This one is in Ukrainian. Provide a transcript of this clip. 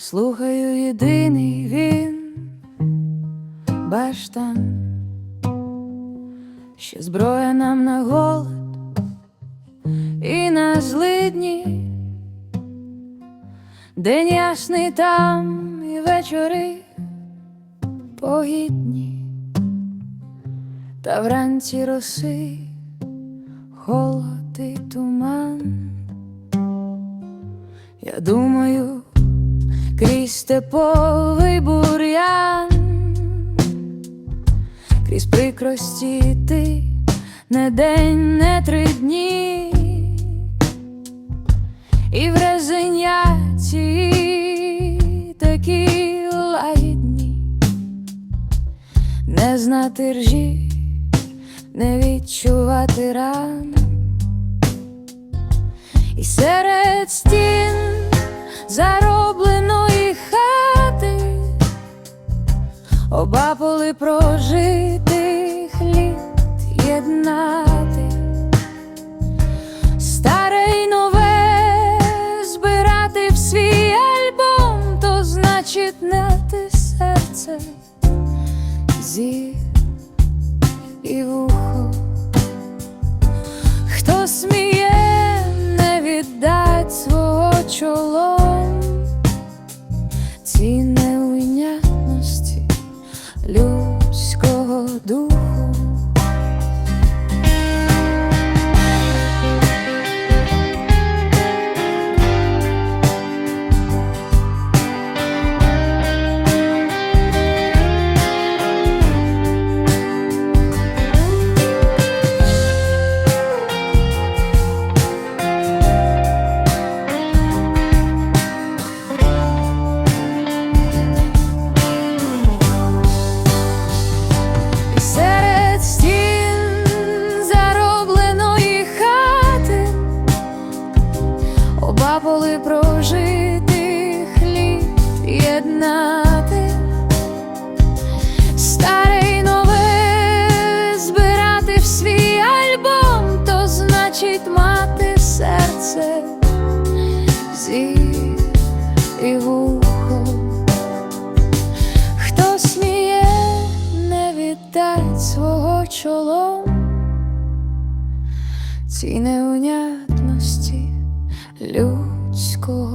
Слухаю єдиний він баштан, що зброя нам на голод і на злидні. День ясний там і вечори погідні, та вранці роси, холод і туман. Я думаю, крізь степовий бур'ян, крізь прикрості ти не день, не три дні, і в резеняті такі лагідні, не знати ржі, не відчувати ран. І серед стін заробленої оба поли прожитих літ єднати, старе й нове збирати в свій альбом, то значить нати серце, зір і вухо. Оба поли прожитих літ єднати, старе й нове збирати в свій альбом, то значить мати серце, зір і вухо. Хто сміє не віддать свого чолом цій неунятності людського.